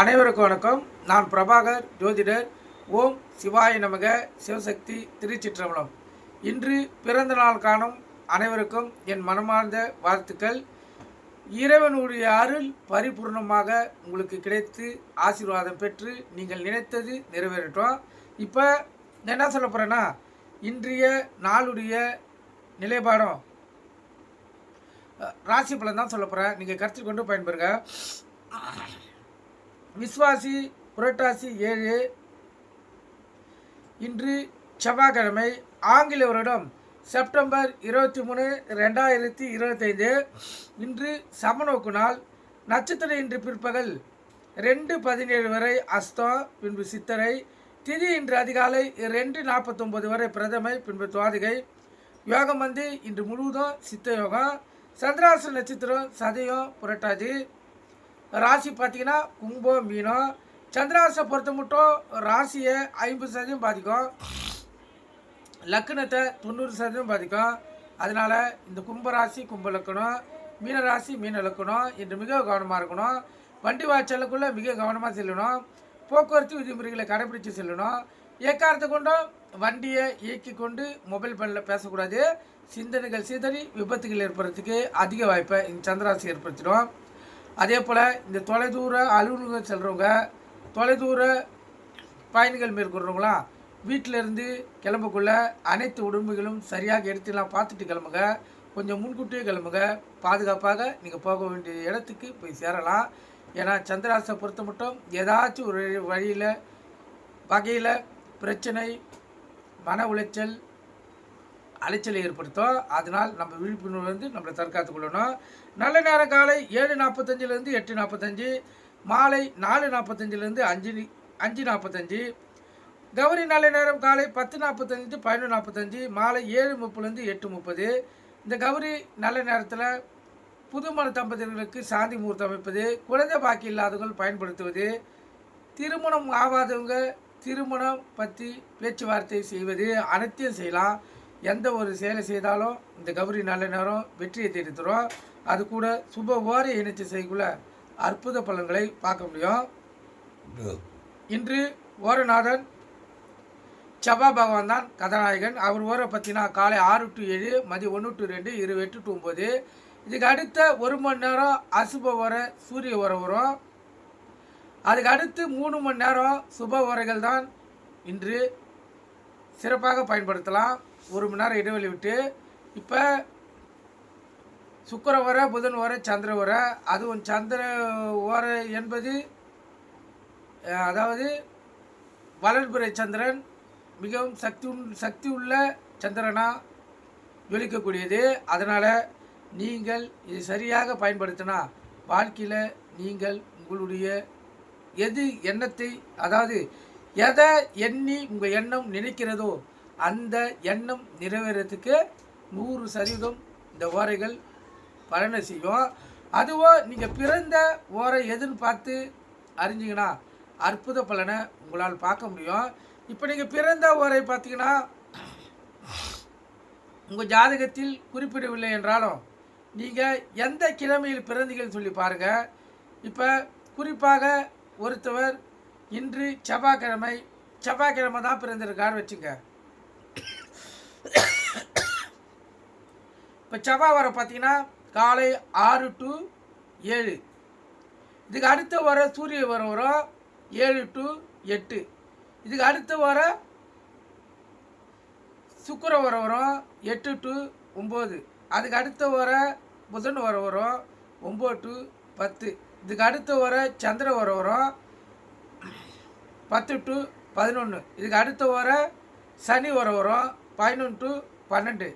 அனைவருக்கும் வணக்கம். நான் பிரபாகர் ஜோதிடர். ஓம் சிவாய நமக சிவசக்தி திருச்சிற்றம்பலம். இன்று பிறந்த நாள் காணும் அனைவருக்கும் என் மனமார்ந்த வாழ்த்துக்கள். இறைவனுடைய அருள் பரிபூர்ணமாக உங்களுக்கு கிடைத்து ஆசீர்வாதம் பெற்று நீங்கள் நினைத்தது நிறைவேறட்டும். இப்போ என்ன சொல்ல போகிறேன்னா இன்றைய நாளுடைய நிலைப்பாடம் ராசி பலன் தான் சொல்ல போகிறேன் நீங்கள் கருத்தில் கொண்டு பயன்பெறுங்க. விஸ்வாசி புரட்டாசி ஏழு. இன்று செவ்வாய்க்கிழமை ஆங்கில வருடம் செப்டம்பர் இருபத்தி மூணு ரெண்டாயிரத்தி இருபத்தைந்து. இன்று சமநோக்கு நாள் நட்சத்திரம் இன்று பிற்பகல் ரெண்டு பதினேழு வரை அஸ்தம் பின்பு சித்தரை. திதி இன்று அதிகாலை ரெண்டு நாற்பத்தொம்பது வரை பிரதமை பின்பு துவாதிகை. யோகம் வந்து இன்று முழுவதும் சித்த யோகம். சந்திராச நட்சத்திரம் சதயம் புரட்டாதி. ராசி பார்த்தீங்கன்னா கும்பம் மீனம். சந்திராசை பொறுத்த மட்டும் ராசியை ஐம்பது சதவீதம் பாதிக்கும். லக்னத்தை தொண்ணூறு சதவீதம் பாதிக்கும். அதனால் இந்த கும்ப ராசி கும்ப லக்கணம் மீன ராசி மீன லக்கணம் என்று மிக கவனமாக இருக்கணும். வண்டி வாய்ச்சலுக்குள்ளே மிக கவனமாக செல்லணும். போக்குவரத்து விதிமுறைகளை கடைபிடித்து செல்லணும். ஏக்காரத்தை கொண்டும் வண்டியை இயக்கி கொண்டு மொபைல் ஃபோனில் பேசக்கூடாது. சிந்தனைகள் சிதறி விபத்துகள் ஏற்படுறதுக்கு அதிக வாய்ப்பை இந்த சந்திராசி ஏற்படுத்திடும். அதே போல் இந்த தொலைதூர அலுவலகம் செல்கிறவங்க தொலைதூர பயணிகள் மேற்கொள்கிறவங்களாம் வீட்டில் இருந்து கிளம்பக்குள்ள அனைத்து உடம்புகளும் சரியாக எடுத்துலாம் பார்த்துட்டு கிளம்புங்க. கொஞ்சம் முன்கூட்டியே கிளம்புங்க. பாதுகாப்பாக நீங்கள் போக வேண்டிய இடத்துக்கு போய் சேரலாம். ஏன்னா சந்திராசை பொறுத்த மட்டும் ஏதாச்சும் ஒரு வழியில் வகையில் பிரச்சனை மன உளைச்சல் அலைச்சலை ஏற்படுத்தும். அதனால் நம்ம விழிப்புணர்வு வந்து நம்மளை தற்காத்துக் கொள்ளணும். நல்ல நேரம் காலை ஏழு நாற்பத்தஞ்சிலேருந்து எட்டு நாற்பத்தஞ்சு மாலை நாலு நாற்பத்தஞ்சிலேருந்து அஞ்சு அஞ்சு நாற்பத்தஞ்சு கௌரி நல்ல நேரம் காலை பத்து நாற்பத்தஞ்சு பதினொன்று நாற்பத்தஞ்சு மாலை ஏழு முப்பதுலேருந்து எட்டு முப்பது. இந்த கௌரி நல்ல நேரத்தில் புதுமண தம்பதியர்களுக்கு சாந்தி முகூர்த்தம் அமைப்பது குழந்தை பாக்கி இல்லாதவர்கள் பயன்படுத்துவது திருமணம் ஆகாதவங்க திருமணம் பற்றி பேச்சுவார்த்தை செய்வது அனைத்தையும் செய்யலாம். எந்த ஒரு செயலை செய்தாலும் இந்த கௌரி நல்ல நேரம் வெற்றியை தேடி தரும் அது கூட சுப ஓரை இணைச்சி செய்யக்குள்ள அற்புத பலன்களை பார்க்க முடியும். இன்று ஓரநாதன் செவ்வா பகவான் தான் கதாநாயகன். அவர் ஓரை பார்த்தீங்கன்னா காலை ஆறு டு ஏழு மதியம் ஒன்று டு ரெண்டு இரு எட்டு டு ஒம்பது இதுக்கு அடுத்த ஒரு மணி நேரம் அசுப உர சூரிய ஓரை வரும். அதுக்கு அடுத்து மூணு மணி நேரம் சுப உரைகள் தான் இன்று சிறப்பாக பயன்படுத்தலாம். ஒரு மணி நேரம் இடைவெளி விட்டு இப்போ சுக்கிர வர புதன் வர சந்திர வர அதுவும் சந்திர ஓர என்பது அதாவது வளர்புரை சந்திரன் மிகவும் சக்தி சக்தி உள்ள சந்திரனாக ஜொலிக்கக்கூடியது. அதனால் நீங்கள் இது சரியாக பயன்படுத்தினா வாழ்க்கையில் நீங்கள் உங்களுடைய எது எண்ணத்தை அதாவது எதை எண்ணி உங்கள் எண்ணம் நினைக்கிறதோ அந்த எண்ணம் நிறைவேறதுக்கு நூறு சதவீதம் இந்த ஓரைகள் பலனை செய்யும். அதுவும் நீங்கள் பிறந்த ஓரை எதுன்னு பார்த்து அறிஞ்சிங்கன்னா அற்புத பலனை உங்களால் பார்க்க முடியும். இப்போ நீங்கள் பிறந்த ஓரை பார்த்தீங்கன்னா உங்கள் ஜாதகத்தில் குறிப்பிடவில்லை என்றாலும் நீங்கள் எந்த கிழமையில் பிறந்தீங்கன்னு சொல்லி பாருங்கள் இப்போ குறிப்பாக ஒருத்தவர் இன்று செவ்வாய்க்கிழமை செவ்வாய்க்கிழமை தான் பிறந்திருக்கார் வச்சுங்க. இப்போ செவ்வாய் வர பார்த்தீங்கன்னா காலை ஆறு டு ஏழு. இதுக்கு அடுத்த வர சூரிய வர வரும். ஏழு டு எட்டு. இதுக்கு அடுத்த வர சுக்கர வர வரும். எட்டு டு ஒம்பது அதுக்கு அடுத்த வர புதன் வர வரும். ஒம்பது டு பத்து. இதுக்கு அடுத்த வர சந்திர வர வரும். பத்து டு பதினொன்று இதுக்கு அடுத்த வர சனி வர வரும். பதினொன்று டு பன்னெண்டு.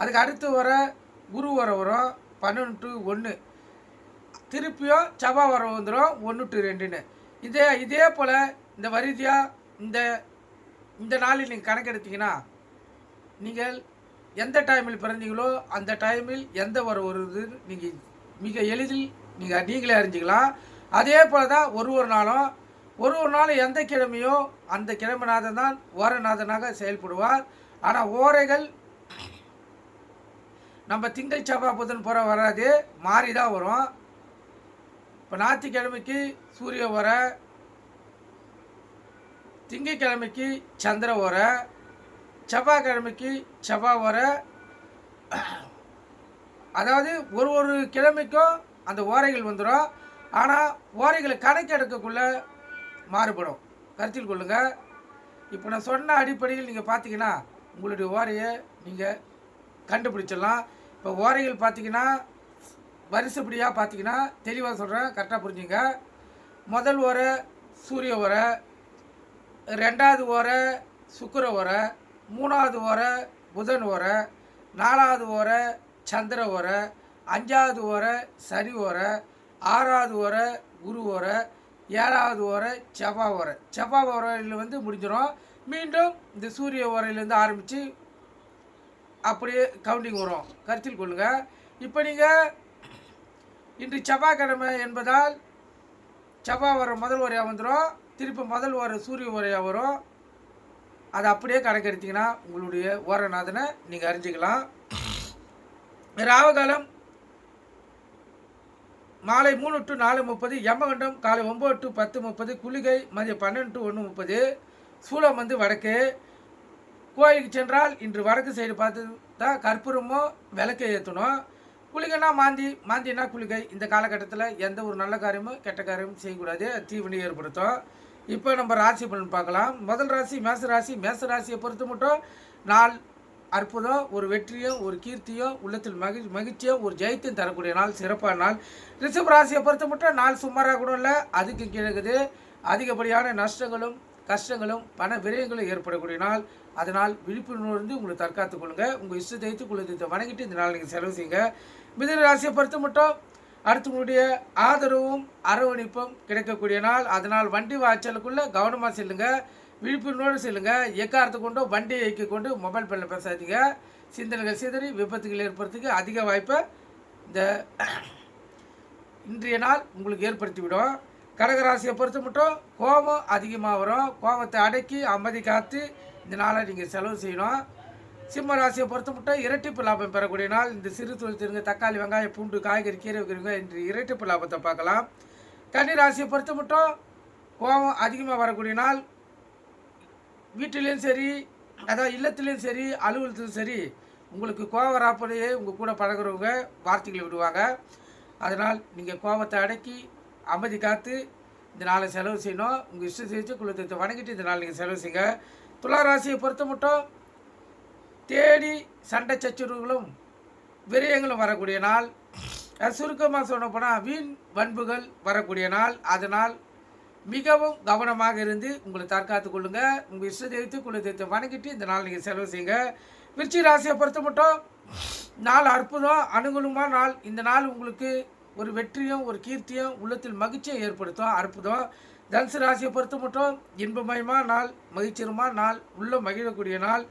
அதுக்கு அடுத்து வர குரு வர வரும் பன்னெண்டு டு ஒன்று. திருப்பியும் செவ்வாய் வர வந்துடும் ஒன்று டு ரெண்டுன்னு. இதே இதே போல் இந்த வரிதியாக இந்த இந்த நாளில் நீங்கள் கணக்கெடுத்தீங்கன்னா நீங்கள் எந்த டைமில் பிறந்தீங்களோ அந்த டைமில் எந்த வர வருது நீங்கள் மிக எளிதில் நீங்கள் நீங்களே அறிஞ்சிக்கலாம். அதே போல் தான் ஒரு ஒரு நாளும் ஒரு ஒரு நாள் எந்த கிழமையோ அந்த கிழமைநாதன் தான் ஓரநாதனாக செயல்படுவார். ஆனால் ஓரைகள் நம்ம திங்கள் செவ்வாய் புதன் புற வராது மாறி தான் வரும். இப்போ ஞாயிற்றுக்கிழமைக்கு சூரிய வர திங்கக்கிழமைக்கு சந்திர வர செவ்வாய்க்கிழமைக்கு செவ்வாய் உர அதாவது ஒரு ஒரு கிழமைக்கும் அந்த ஓரைகள் வந்துடும் ஆனால் ஓரைகளை கணக்கெடுக்கக்குள்ள மாறுபடும். கருத்தில் கொள்ளுங்கள் இப்போ நான் சொன்ன அடிப்படையில் நீங்கள் பார்த்தீங்கன்னா உங்களுடைய ஓரையை நீங்கள் கண்டுபிடிச்சிடலாம். இப்போ ஓரைகள் பார்த்தீங்கன்னா வரிசைப்படியாக பார்த்தீங்கன்னா தெளிவாக சொல்கிறேன் கரெக்டாக புரிஞ்சுங்க. முதல் ஓரை சூரிய ஓரை ரெண்டாவது ஓரை சுக்கிர ஓரை மூணாவது ஓரை புதன் ஓரை நாலாவது ஓரை சந்திர ஓரை அஞ்சாவது ஓரை சனி ஓரை ஆறாவது ஓரை குரு ஓரை ஏழாவது ஓரை செவ்வாய் ஓரை. செவ்வாய் ஓரையில் வந்து முடிஞ்சிடும். மீண்டும் இந்த சூரிய உரையிலேருந்து ஆரம்பித்து அப்படியே கவுண்டிங் வரும். கருத்தில் கொள்ளுங்கள் இப்போ நீங்கள் இன்று செவ்வாய்க்கிழமை என்பதால் செவ்வாய் வர முதல் உரையாக வந்துடும் திருப்பி முதல் வர சூரிய உரையாக வரும். அதை அப்படியே கணக்கெடுத்தீங்கன்னா உங்களுடைய ஓரநாதனை நீங்கள் அறிஞ்சிக்கலாம். ராவகாலம் மாலை மூணு டு நாலு முப்பது யமகண்டம் காலை ஒம்பது டு பத்து முப்பது குளிகை மதியம் பன்னெண்டு டு ஒன்று முப்பது. சூலம் வந்து வடக்கு. கோயிலுக்கு சென்றால் இன்று வடக்கு சைடு பார்த்து தான் கற்பூரமோ விளக்கை ஏற்றணும் குளிகைனா மாந்தி மாந்தினா குளிகை. இந்த காலகட்டத்தில் எந்த ஒரு நல்ல காரியமும் கெட்ட காரியமும் செய்யக்கூடாது. தீவினை ஏற்படுத்தும். இப்போ நம்ம ராசி பலன் பார்க்கலாம். முதல் ராசி மேச ராசி. மேச ராசியை பொறுத்து மட்டும் நாள் அற்புதம் ஒரு வெற்றியும் ஒரு கீர்த்தியும் உள்ளத்தில் மகிழ் மகிழ்ச்சியும் ஒரு ஜெயத்தையும் தரக்கூடிய நாள் சிறப்பான நாள். ரிஷப் ராசியை பொறுத்த மட்டும் நாள் சுமாராக கூட இல்லை அதுக்கு கிழக்குது அதிகப்படியான நஷ்டங்களும் கஷ்டங்களும் பண விரயங்களும் ஏற்படக்கூடிய நாள் அதனால் விழிப்புணர்வு உங்களை தற்காத்துக் கொள்ளுங்க. உங்கள் இஷ்ட தெய்த்து குலத்தை வணங்கிட்டு இந்த நாள் நீங்கள் செலவு செய்யுங்க. மிதன ராசியை பொறுத்த மட்டும் அடுத்தவங்களுடைய ஆதரவும் அரவணைப்பும் கிடைக்கக்கூடிய நாள். அதனால் வண்டி வாய்ச்சலுக்குள்ளே கவனமாக செல்லுங்க. விழிப்புணர்வோடு செல்லுங்க. எக்காரத்தை கொண்டோ வண்டியை இயக்கி கொண்டு மொபைல் ஃபோனில் பேசாதீங்க. சிந்தனைகள் சிதறி விபத்துகள் ஏற்படுறதுக்கு அதிக வாய்ப்பை இந்த இன்றைய நாள் உங்களுக்கு ஏற்படுத்திவிடும். கடகராசியை பொறுத்த மட்டும் கோபம் அதிகமாக வரும். கோபத்தை அடக்கி அமைதி காத்து இந்த நாளை நீங்கள் செலவு செய்யணும். சிம்ம ராசியை பொறுத்த மட்டும் இரட்டிப்பு லாபம் பெறக்கூடிய நாள். இந்த சிறு தொழில் தெரிஞ்ச தக்காளி வெங்காயம் பூண்டு காய்கறி கீரை வைக்கிறவங்க இன்று இரட்டிப்பு லாபத்தை பார்க்கலாம். கன்னி ராசியை பொறுத்த மட்டும் கோபம் அதிகமாக வரக்கூடிய நாள். வீட்டிலையும் சரி அதாவது இல்லத்துலேயும் சரி அலுவலத்திலும் சரி உங்களுக்கு கோபம் வராப்படையே உங்கள் கூட பழகுறவங்க வார்த்தைகளை விடுவாங்க. அதனால் நீங்கள் கோபத்தை அடக்கி அமைதி காத்து இந்த நாளை செலவு செய்யணும். உங்கள் இஷ்ட செஞ்சு குலத்தை வணங்கிட்டு இந்த நாள் நீங்கள் செலவு செய்யுங்க துலா ராசியை பொறுத்த மட்டும் தேடி சண்டை சச்சுறுகளும் விரயங்களும் வரக்கூடிய நாள். சுருக்கமாக சொன்ன போனால் வீண் வன்புகள் வரக்கூடிய நாள். அதனால் மிகவும் கவனமாக இருந்து உங்களை தற்காத்து கொள்ளுங்க. உங்கள் இஷ்ட தெய்வத்தை குல தெய்வத்தை வணங்கிட்டு இந்த நாள் நீங்கள் செலவு செய்யுங்க. விருச்சி ராசியை பொறுத்த மட்டும் நாள் அற்புதம் அனுகூலமாக நாள். இந்த நாள் உங்களுக்கு ஒரு வெற்றியும் ஒரு கீர்த்தியும் உள்ளத்தில் மகிழ்ச்சியும் ஏற்படுத்தும். அற்புதம். தனுசு ராசியை பொறுத்த மட்டும் இன்பமயமான நாள் மகிழ்ச்சியமான நாள் உள்ள மகிழக்கூடிய நாள்.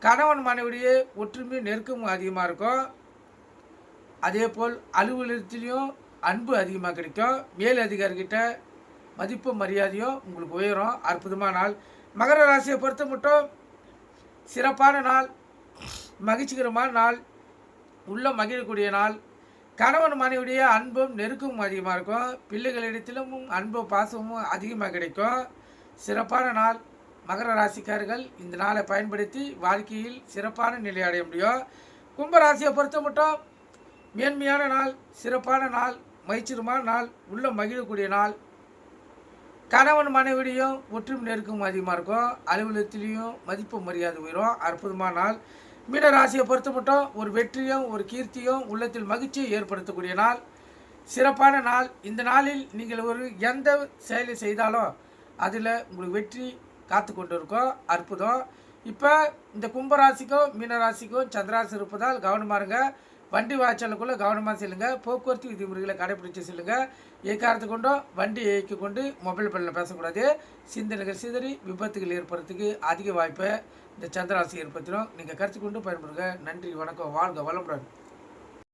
கணவன் மனைவிடையே ஒற்றுமை நெருக்கமும் அதிகமாக இருக்கும். அதே போல் அலுவலகத்திலையும் அன்பு அதிகமாக கிடைக்கும். மேல் அதிகாரிகிட்ட மதிப்பு மரியாதையும் உங்களுக்கு உயரும். அற்புதமான நாள். மகர ராசியை பொறுத்த மட்டும் சிறப்பான நாள் மகிழ்ச்சிகரமான நாள் உள்ள மகிழக்கூடிய நாள். கணவன் மனைவிடைய அன்பும் நெருக்கமும் அதிகமாக இருக்கும். பிள்ளைகளிடத்திலும் அன்பும் பாசமும் அதிகமாக கிடைக்கும். சிறப்பான நாள். மகர ராசிக்காரர்கள் இந்த நாளை பயன்படுத்தி வாழ்க்கையில் சிறப்பான நிலை அடைய முடியும். கும்பராசியை பொறுத்த மட்டும் மேன்மையான நாள் சிறப்பான நாள் மகிழ்ச்சிருமான நாள் உள்ள மகிழக்கூடிய நாள். கணவன் மனைவிடையும் ஒற்றுமை நெருக்கம் அதிகமாக இருக்கும். அலுவலகத்திலையும் மதிப்பு மரியாதை உயரும். அற்புதமான நாள். மீன ராசியை பொறுத்த மட்டும் ஒரு வெற்றியும் ஒரு கீர்த்தியும் உள்ளத்தில் மகிழ்ச்சியை ஏற்படுத்தக்கூடிய நாள். சிறப்பான நாள். இந்த நாளில் நீங்கள் ஒரு எந்த செயலை செய்தாலும் அதில் உங்களுக்கு வெற்றி காத்து கொண்டு இருக்கோம் அற்புதம். இப்போ இந்த கும்பராசிக்கும் மீனராசிக்கும் சந்திராசி இருப்பதால் கவனமாக இருங்க. வண்டி வாய்ச்சலுக்குள்ளே கவனமாக செல்லுங்க. போக்குவரத்து விதிமுறைகளை கடைபிடிச்சு செல்லுங்க. ஏக்காரத்தை கொண்டோ வண்டி இயக்கி கொண்டு மொபைல் ஃபோனில் பேசக்கூடாது. சிந்தனைகள் சிதறி விபத்துகள் ஏற்படுறதுக்கு அதிக வாய்ப்பை இந்த சந்திராசி ஏற்படுத்தினோம் நீங்கள் கருத்து கொண்டு பயன்படுங்க. நன்றி வணக்கம். வாழ்க வளமுடன்.